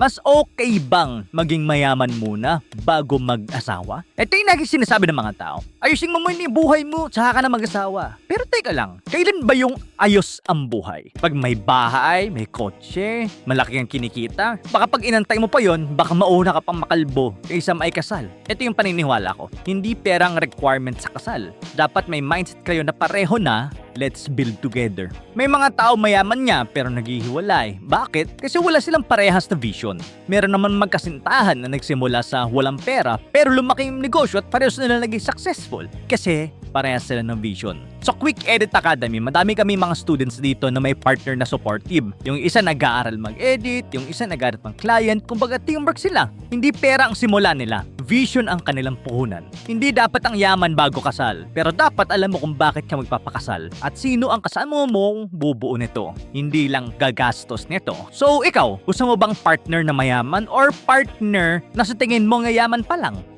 Mas okay bang maging mayaman muna bago mag-asawa? Ito yung lagi sinasabi ng mga tao. Ayusin mo muna yung buhay mo, tsaka ka na mag-asawa. Pero teka lang, kailan ba yung ayos ang buhay? Pag may bahay, may kotse, malaki ang kinikita, baka pag inantay mo pa yon, baka mauna ka pang makalbo kaysa may kasal. Ito yung paniniwala ko. Hindi perang requirement sa kasal. Dapat may mindset kayo na pareho na let's build together. May mga tao mayaman nga pero naghihiwalay. Bakit? Kasi wala silang parehas na vision. Meron naman magkasintahan na nagsimula sa walang pera pero lumaki yung negosyo at parehas nila naging successful. Kasi parehas sila ng vision. Sa Quick Edit Academy, madami kami mga students dito na may partner na supportive. Yung isa nag-aaral mag-edit, yung isa nag-aaral pang client, kumbaga teamwork sila. Hindi pera ang simula nila, vision ang kanilang puhunan. Hindi dapat ang yaman bago kasal, pero dapat alam mo kung bakit ka magpapakasal at sino ang kasama mong bubuo nito. Hindi lang gagastos nito. So ikaw, gusto mo bang partner na mayaman or partner na sa tingin mo ngayaman pa lang?